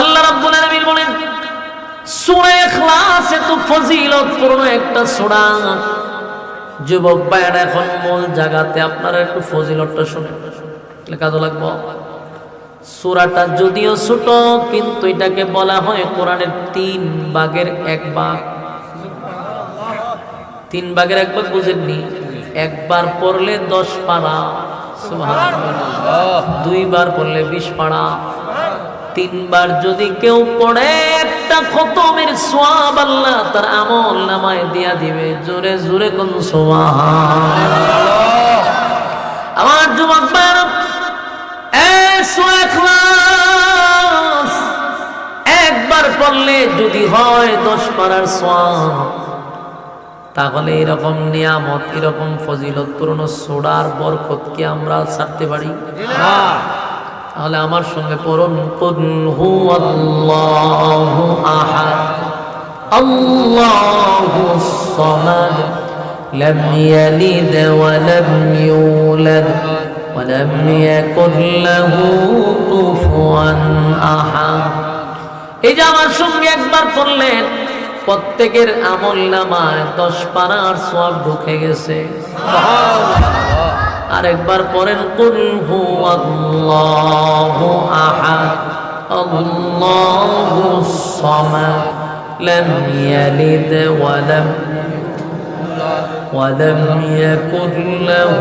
আল্লাহ রাব্বুল আলামিন বলেন, সূরা ইখলাস এত ফজিলতপূর্ণ একটা সূরা। যুবক এখন মূল জায়গাতে আপনারা একটু ফজিলতটা শুনেন। লাগবো। সূরাটা যদিও ছোট, কিন্তু এটাকে বলা হয় কোরআনের তিন ভাগের এক ভাগ। তিন ভাগের এক ভাগ বুঝেননি। একবার পড়লে দশ পারা দুইবার পড়লে বিশ পাড়া তিনবার যদি কেউ পড়ে, একটা খতমের সোয়াব আল্লাহ তার আমল নামায় দিয়া দিবে। জোরে জোরে কোন আমার যুবক একবার পড়লে যদি হয় দশ পারার সোয়াব, তাহলে এরকম নিয়ামত, এরকম ফজিলত পূর্ণ সোডার বরকত কি আমরা ছাড়তে পারি? তাহলে আমার সঙ্গে পড়ুন, কুল হুয়াল্লাহু আহাদ আল্লাহুস সামাদ ওয়া লাম ইউলাদ, ওয়া লাম ইয়াকুল লাহু কুফুয়ান আহাদ। এই যে আমার সঙ্গে একবার পড়লেন, প্রত্যেকের আমল নামায় দশ পারার সব ঢুকে গেছে। আরেকবার পড়েন কুল হু আল্লাহু আহাদ আল্লাহু সামাদ লাম ইয়ালিদ ওয়া লাম ولم يكن له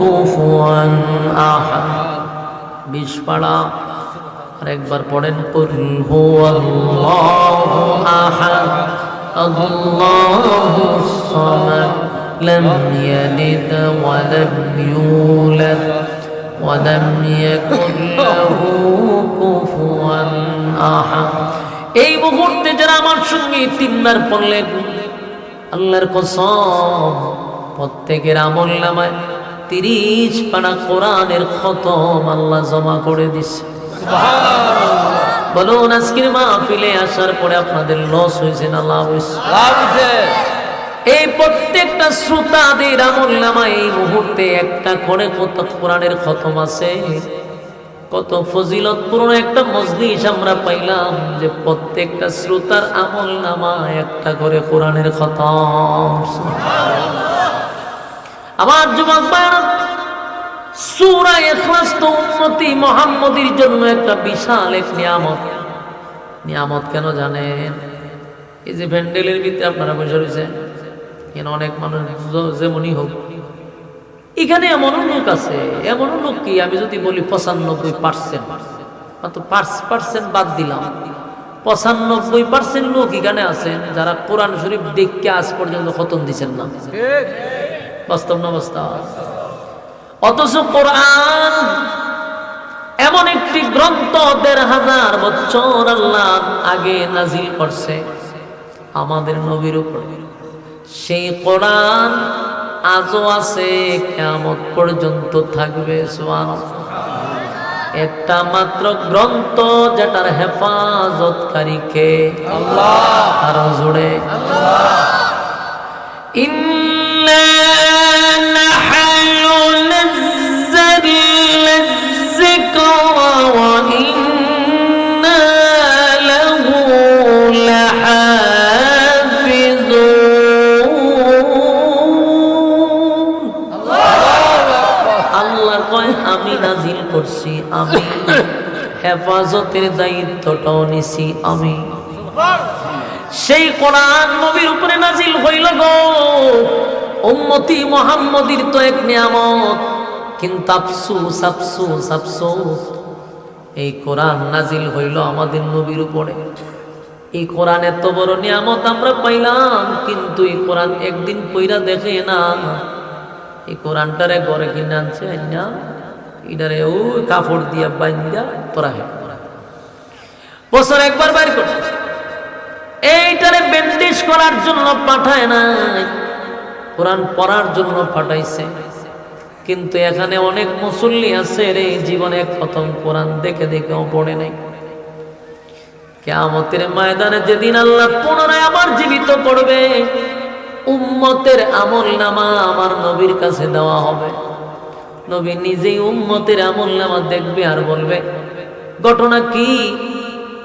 كفوا أحد বিশ পাড়া আরেকবার পড়েন কুল হু আল্লাহু আহাদ আল্লাহু সামাদ لم يلد ولم يولد ولم يكن له كفوا أحد এই মুহূর্তে যারা আমার সঙ্গে তিনবার পড়লেন আল্লাহর কসম প্রত্যেকের আমল নামায় তিরিশ পানা কোরআনের খতম আল্লাহ জমা করে দিছে বলুন আজকের মাহফিলে আসার পরে আপনাদের লস হয়েছে না লাভ হয়েছে লাভ হইছে। এই প্রত্যেকটা শ্রোতাদের আমল নামা এই মুহূর্তে একটা করে কত কোরআনের খতম আছে। কত ফজিলতপূর্ণ একটা মজলিস আমরা পাইলাম যে প্রত্যেকটা শ্রোতার আমল নামা একটা করে কোরআনের খতম। আমার যুবক সূরা ইখলাস তো উম্মতি মুহাম্মদীর জন্য একটা বিশাল এক নিয়ামত। নিয়ামত কেন জানেন? এই যে ভ্যান্ডেলের ভিতরে আপনারা বসে রয়েছেন। এখানে অনেক মানুষ যেমনই হোক। এখানে এমনও লোক আছে, এমনও লোক কি? আমি যদি বলি পঁচানব্বই পার্সেন্ট পার্সেন্ট বাদ দিলাম। পঁচানব্বই পার্সেন্ট লোক এখানে আছেন যারা কোরআন শরীফ দেখকে আজ পর্যন্ত খতম দিচ্ছেন না। বাস্তব না বাস্তব? অথচ কোরআন এমন একটি গ্রন্থ দেড় হাজার বছর আল্লাহ আগে নাজিল করছে, আমাদের নবীর উপরে। সেই কোরআন আজও আছে কেমন পর্যন্ত থাকবে সোয়ান একটা মাত্র গ্রন্থ যেটার হেফাজতকারীকে আল্লাহ। আরও জুড়ে আল্লাহ। হেফাজতের দায়িত্বটাও নিছি আমি। সেই কোরআন নবীর উপরে নাজিল হইল গো। উম্মতি মোহাম্মদীর তো এক নিয়ামত। কিন্তু আফসুস আফসুস আফসুস, এই কোরআন নাজিল হইল আমাদের নবীর উপরে। এই কোরআন এত বড় নিয়ামত আমরা পাইলাম, কিন্তু এই কোরআন একদিন পইরা দেখে না। এই কোরআনটারে ঘরে কিনে আনছে না এটারে ও কাপড় দিয়া বাইন্দা তোরা হে। বছর একবার বাইর করতে এইটারে বেন্ডিশ করার জন্য পাঠায় নাই। কোরআন পড়ার জন্য পাঠাইছে। কিন্তু এখানে অনেক মুসল্লি আছে রে, জীবনে প্রথম কোরআন দেখে দেখেও পড়ে নাই। কেয়ামতের ময়দানে যেদিন আল্লাহ পুনরায় আবার জীবিত করবে, উম্মতের আমল নামা আমার নবীর কাছে দেওয়া হবে। নবী নিজেই উম্মতের আমল নামা দেখবে আর বলবে, ঘটনা কি?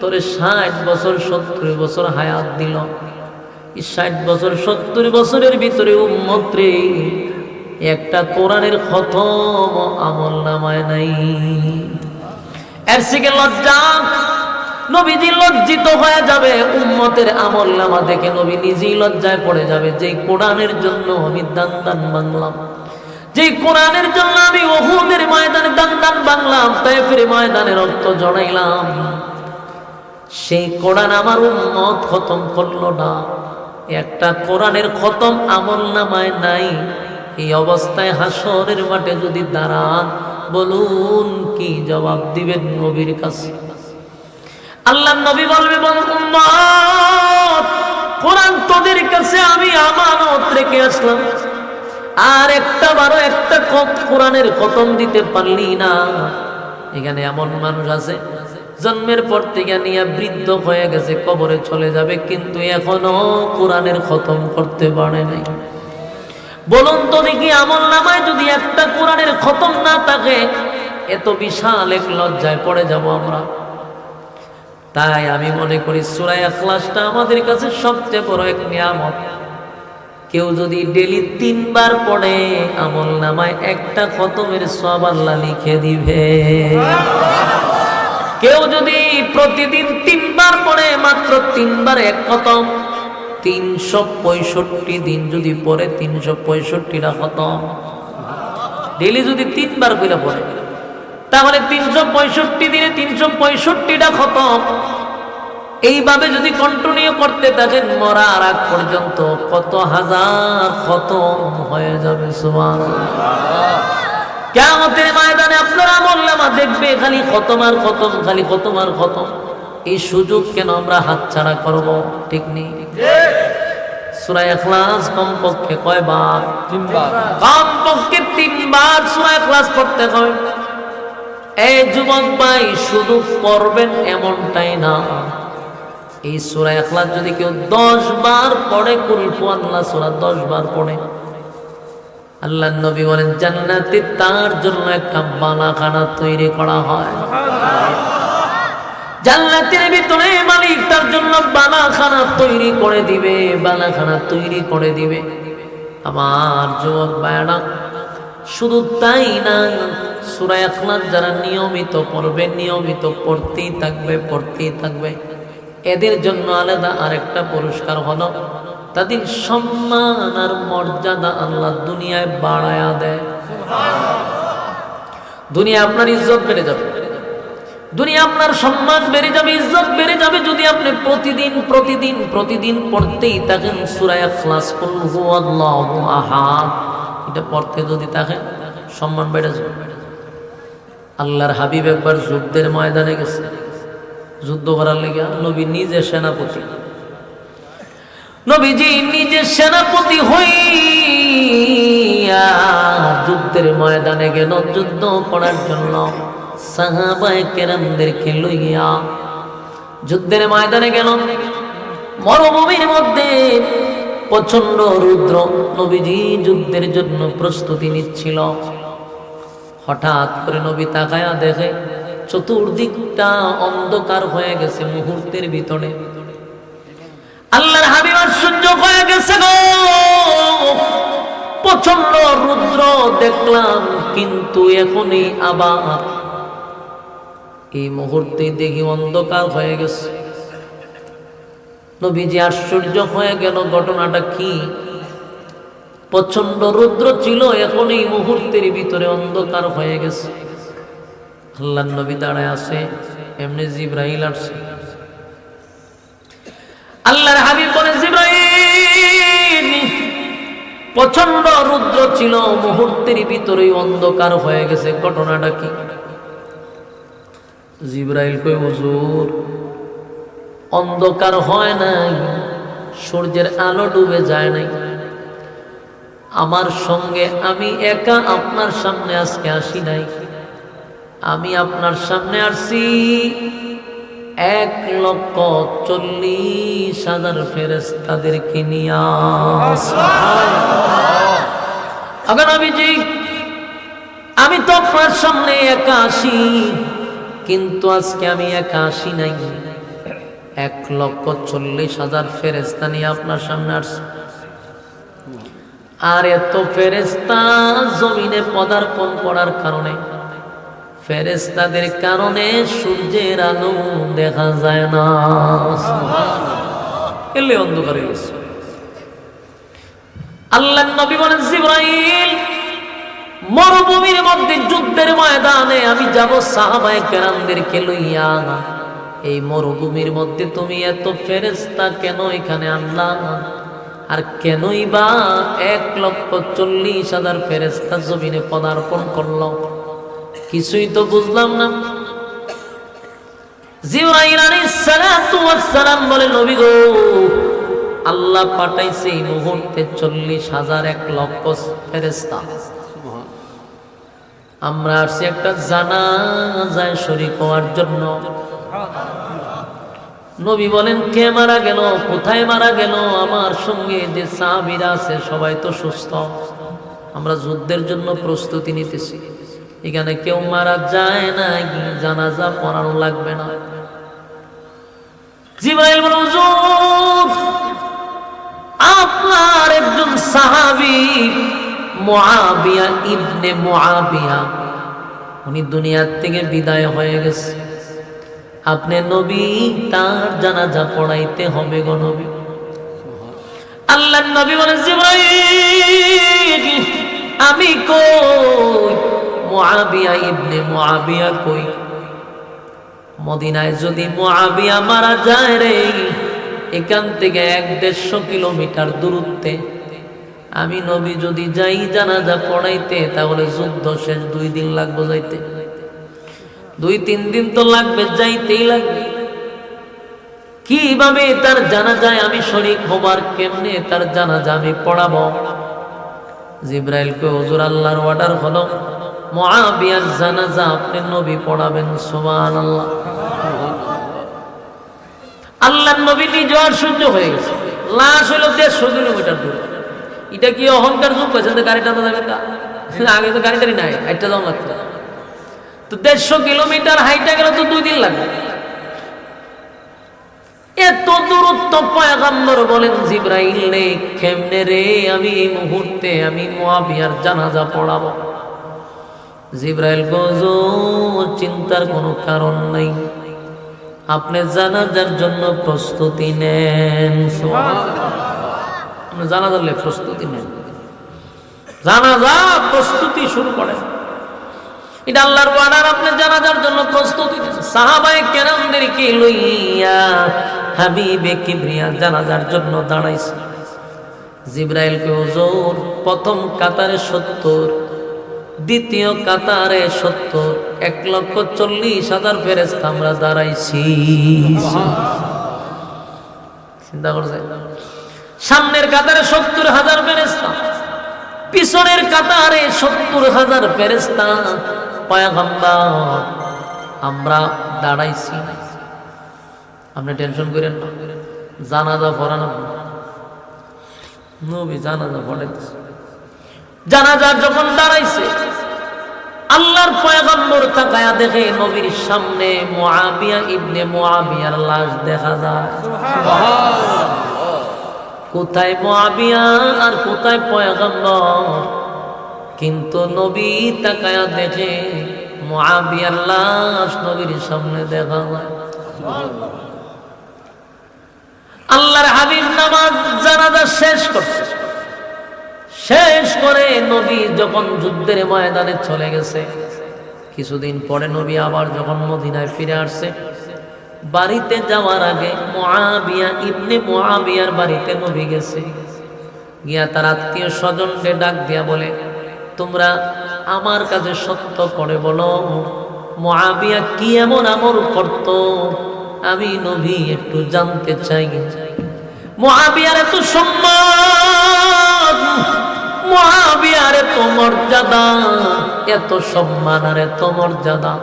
তোরে ষাট বছর, সত্তর বছর হায়াত দিল। ষাট বছর, সত্তর বছরের ভিতরে উম্মত একটা কোরআনের খতম আমল নামায় নাই। এর থেকে লজ্জা, নবীজি লজ্জিত হয়ে যাবে উম্মতের আমল নামা দেখে, নবী নিজেই লজ্জায় পড়ে যাবে যে কোরআনের জন্য আমি দান দান বাংলাম যে কোরআনের জন্য আমি ওহুদের ময়দানে দান দান বাংলাম তাই ফিরে ময়দানে রক্ত জড়াইলাম। সেই কোরআন আমার উম্মত খতম করল না। একটা কোরআনের খতম আমল নামায় নাই। এই অবস্থায় হাসরের মাঠে যদি দাঁড়ান, বলুন কি জবাব দিবেন নবীর কাছে? আল্লাহ নবী বলবে কোরআন তোদের কাছে আমি আমানত রেখে আসলাম। আর একটা বারো, একটা কোরআনের খতম দিতে পারলি না। এখানে এমন মানুষ আছে, জন্মের পর থেকে নিয়ে বৃদ্ধ হয়ে গেছে, কবরে চলে যাবে, কিন্তু এখনও কোরআনের খতম করতে পারে নাই। বলুন তো দেখি, আমল নামায় যদি একটা কোরআনের খতম না থাকে এত বিশাল এক লজ্জায় পড়ে যাব আমরা। তাই আমি মনে করি সুরাই আখলাসটা আমাদের কাছে সবচেয়ে বড় এক নিয়ামত। কেউ যদি ডেলি তিনবার পড়ে, আমল নামায় একটা খতমের সব আল্লাহ লিখে দিবে। কেউ যদি প্রতিদিন তিনবার পড়ে, মাত্র তিনবার এক খতম, তিনশো পঁয়ষট্টি দিন যদি পড়ে, তিনশো পঁয়ষট্টিটা খতম। ডেলি যদি তিনবার করে পড়ে, তাহলে তিনশো পঁয়ষট্টি দিনে তিনশো পঁয়ষট্টিটা খতম। এইভাবে যদি কন্টিনিউ করতে থাকেন, মরার আগ পর্যন্ত কত হাজার খতম হয়ে যাবে সুমান কেমতের ময়দানে আপনারা মোল্লামা দেখবে, খালি খতম আর খতম, খালি খতম আর খতম। এই সুযোগ কেন আমরা হাতছাড়া করব? ঠিক নেই। সুরায় এখলাস কমপক্ষে কয়বার? তিনবার। কমপক্ষে তিনবার সুরায় এখলাস পড়তে হবে। এই যুবক ভাই শুধু পড়বেন এমনটাই না। এই সুরা এখলাস যদি কেউ দশ বার পড়ে কুলফু আল্লাহ সুরা দশ বার পড়ে। আল্লাহ নবী বলেন, জান্নাতে তার জন্য একটা বালাখানা তৈরি করা হয়। জান্নাতের ভিতরে মালিক তার জন্য বালাখানা তৈরি করে দিবে বালাখানা তৈরি করে দিবে। আমার যুবক ভাইয়ারা, শুধু তাই না, সুরা এখলাস যারা নিয়মিত পড়বে, নিয়মিত পড়তেই থাকবে পড়তেই থাকবে। এদের জন্য আলাদা আরেকটা পুরস্কার হলো তাদের সম্মান আর মর্যাদা আল্লাহ দুনিয়ায় বাড়ায়া দেয়। দুনিয়া আপনার ইজ্জত বেড়ে যাবে। দুনিয়া আপনার সম্মান বেড়ে যাবে, ইজ্জত বেড়ে যাবে যদি আপনি প্রতিদিন প্রতিদিন প্রতিদিন পড়তেই থাকেন সুরায় আল্লাহ আহাদ। এটা পড়তে যদি থাকেন, সম্মান বেড়ে যাবে। আল্লাহর হাবিব একবার যুদ্ধের ময়দানে গেছে। যুদ্ধ করার লেগে নবী নিজে সেনাপতি। নবীজি নিজে সেনাপতি হইয়া যুদ্ধের ময়দানে গেল, যুদ্ধ করার জন্য সাহাবায়ে কেরামদেরকে লইয়া যুদ্ধের ময়দানে গেল। মরুভূমির মধ্যে প্রচণ্ড রুদ্র নবীজি যুদ্ধের জন্য প্রস্তুতি নিচ্ছিল। হঠাৎ করে নবী তাকায়া দেখে চতুর্দিকটা অন্ধকার হয়ে গেছে মুহূর্তের ভিতরে। আল্লাহর হয়ে গেছে গো। প্রচণ্ড রুদ্র দেখলাম, কিন্তু এখনই আবার এই মুহূর্তে দেখি অন্ধকার হয়ে গেছে। নবীজি আশ্চর্য হয়ে গেল, ঘটনাটা কি? প্রচণ্ড রুদ্র ছিল এখন এই মুহূর্তের ভিতরে অন্ধকার হয়ে গেছে। আল্লাহ নবী দাঁড়ায় আছে, এমনি জিব্রাহিল আসছে। আল্লাহর হাবিব বলে জিব্রাহিল প্রচণ্ড রুদ্র ছিল, মুহূর্তের ভিতরেই অন্ধকার হয়ে গেছে, ঘটনাটা কি? জিব্রাইল কই হুজুর, অন্ধকার হয় নাই, সূর্যের আলো ডুবে যায় নাই। আমার সঙ্গে আমি একা আপনার সামনে আজকে আসি নাই। আমি আপনার সামনে আসছি। এক লক্ষ চল্লিশ হাজার ফেরেস তাদেরকে নিয়ে যে আমি তো আপনার সামনে একা আসি, কিন্তু আজকে আমি একা আসি নাই। এক লক্ষ চল্লিশ হাজার ফেরেস্তা নিয়ে আপনার সামনে আসছি। আর এত ফেরেস্তা জমিনে পদার্পণ করার কারণে ফেরেস্তাদের কারণে সূর্যের আলো দেখা যায় না। এলে অন্ধকারে আল্লাহ নবী বলেন, জিব্রাইল, মরুভূমির মধ্যে যুদ্ধের ময়দানে আমি যাব সাহাবায়ে কেরামদেরকে লইয়া এই মরুভূমির মধ্যে তুমি এত ফেরেস্তা কেন এখানে আনলা? আর কেনই বা এক লক্ষ চল্লিশ হাজার ফেরেস্তা জমিনে পদার্পণ করল কিছুই তো বুঝলাম না। বলে, নবী গো, আল্লাহ পাঠাইছে এই মুহূর্তে চল্লিশ হাজার এক লক্ষ ফেরেস্তা আমরা আসছি একটা জানা যায় শরিক হওয়ার জন্য। নবী বলেন, কে মারা গেল? কোথায় মারা গেল? আমার সঙ্গে যে সাহাবিরা আছে, সবাই তো সুস্থ। আমরা যুদ্ধের জন্য প্রস্তুতি নিতেছি। এখানে কেউ মারা যায় না জানাজা পড়ানো লাগবে না। জিব্রাইল বলে হুজুর, আপনার একজন সাহাবী মুআবিয়া ইবনে মুআবিয়া, উনি দুনিয়ার থেকে বিদায় হয়ে গেছে। আপনি নবী, তার জানাজা পড়াইতে হবে গো নবী। আল্লাহ নবী বলে জিব্রাইল, আমি কই? মুআবিয়া ইবনে মুআবিয়া কই? মদিনায় যদি মুআবিয়া মারা যায় রে, এখান থেকে এক দেড়শো কিলোমিটার দূরত্বে। আমি নবী যদি যাই জানাজা পড়াইতে, তাহলে যুদ্ধ শেষ, দুই দিন লাগবে যাইতে। দুই, তিন দিন তো লাগবে, যাইতেই লাগবে। কীভাবে তার জানা যায় আমি শরিক হবার, কেমনে তার জানাজা আমি পড়াবো? জিব্রাইলকে হুজুর আল্লাহর অর্ডার হলো। মুআবিয়ার জানাজা আপনি নবী পড়াবেন সোমান আল্লাহ আল্লাহর নবী নিজে সহ্য হয়ে গেছে। লাশ হলো দেড়শো কিলোমিটার দূর। এটা কি অহংকার যুগ? পেয়েছে তো গাড়ি টানা যাবে না আগে তো গাড়ি টাড়ি নাই হাইটটা যাওয়া লাগতো। তো দেড়শো কিলোমিটার হাইটা গেলে তো দুই দিন লাগবে এত দূরত্ব পয়গাম্বর বলেন, জিব্রাইল রে, কেমনে রে আমি এই মুহূর্তে আমি মুআবিয়ার জানাজা পড়াবো? জিব্রাইল গজো চিন্তার কোনো কারণ নাই। আপনি জানাজার জন্য প্রস্তুতি নেন। জানাজার প্রস্তুতি নেন। জানাজা প্রস্তুতি শুরু করেন। এটা আল্লাহর ওয়ার্ডার আপনি জানাজার জন্য প্রস্তুতি সাহাবায়ে কেরামদেরকে লইয়া হাবিবে কিবরিয়া জানাজার জন্য দাঁড়াইছে। জিব্রাইলকে হুজুর, প্রথম কাতারে সত্তর দ্বিতীয় কাতারে সত্তর এক লক্ষ চল্লিশ হাজার ফেরেস্তা আমরা দাঁড়াইছি। চিন্তা করছে সামনের কাতারে সত্তর হাজার ফেরেস্তা পিছনের কাতারে সত্তর হাজার ফেরেস্তা পয়গম্বর, আমরা দাঁড়াইছি। আপনি টেনশন করেন না, জানাজা পড়ানো নবী জানাজা পড়াইতেছে। জানাজার যখন দাঁড়াইছে, আল্লাহর পয়গম্বর তাকায়া দেখে নবীর সামনে মুআবিয়া ইবনে মুআবিয়ার লাশ দেখা যায়। কোথায় মুআবিয়া আর কোথায় পয়গম্বর? কিন্তু নবী তাকায়া দেখে মুআবিয়ার লাশ নবীর সামনে দেখা যায়। আল্লাহর হাবিব নামাজ জানাজা শেষ করছে। করে নবী যখন যুদ্ধের ময়দানে চলে গেছে, কিছুদিন পরে নবী আবার যখন মদিনায় ফিরে আসছে, বাড়িতে যাওয়ার আগে মহাবিয়া ইবনে মহাবিয়ার বাড়িতে নবী গেছে। গিয়া তার আত্মীয় স্বজনকে ডাক দিয়া বলে, তোমরা আমার কাছে সত্য করে বলো মহাবিয়া কি এমন আমল করত? আমি নবী একটু জানতে চাই। মহাবিয়ার এত সম্মান মর্যাদা? এত সম্মান আর এত মর্যাদা।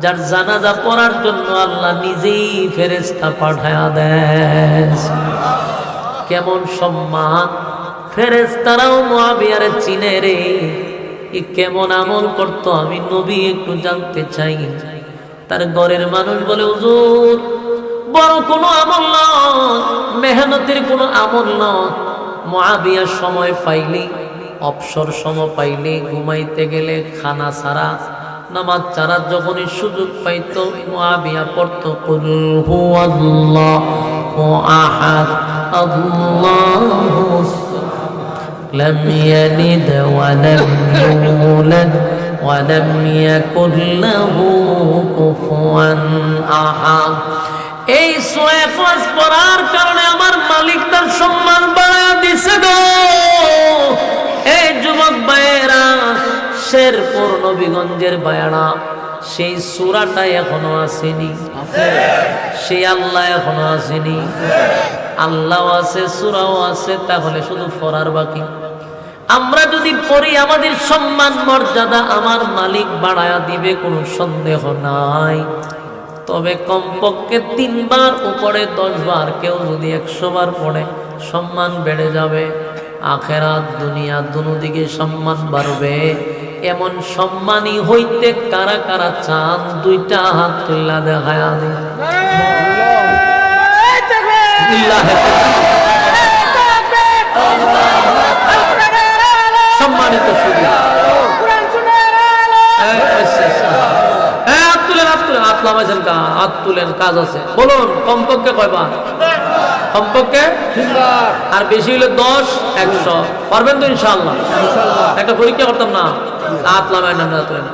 যার জানাজা পড়ার জন্য আল্লাহ নিজেই ফেরেস্তা পাঠায়া দেয় কেমন সম্মান? ফেরেস্তারাও মহাবিয়ারে চিনে রে। কেমন আমল করতো আমি নবী একটু জানতে চাই। তার ঘরের মানুষ বলে, হুজুর, বড় কোনো আমল নয়, মেহনতের কোনো আমল নয়। মহাবিয়ার সময় পাইলে অবসর সময় পাইলে ঘুমাইতে গেলে খানা ছাড়া নামাজ ছাড়া যখনই সুযোগ পাইত মহাবিয়া পড়তো কুল হু আল্লাহু আহাদ আল্লাহু لم يلد ولم يولد ولم يكن له كفوا أحد এই সোয়ে ফাজ পড়ার কারণে আমার মালিক তার সম্মান বাড়ায় দিছে গো শেরপুর নবীগঞ্জের বায়ারা সেই সুরাটা এখনও আসেনি। সেই আল্লাহ এখনও আসেনি। আল্লাহ আছে সুরাও আছে তাহলে শুধু ফরার বাকি। আমরা যদি পড়ি আমাদের সম্মান মর্যাদা আমার মালিক বাড়ায়া দিবে কোনো সন্দেহ নাই। তবে কমপক্ষে তিনবার উপরে দশবার কেউ যদি একশো বার পড়ে সম্মান বেড়ে যাবে। আখেরাত দুনিয়া দুদিকে সম্মান বাড়বে। এমন সম্মানী হইতে কারা কারা চান? দুইটা হাত তুল্লা দেখায় সম্মানিত কা? হাত তুলেন কাজ আছে। বলুন কমপক্ষে কয়বার? কমপক্ষে? আর বেশি হলে দশ একশো। পারবেন তো ইনশাল্লাহ একটা পরীক্ষা করতাম না? হাত নামায় না তুলেন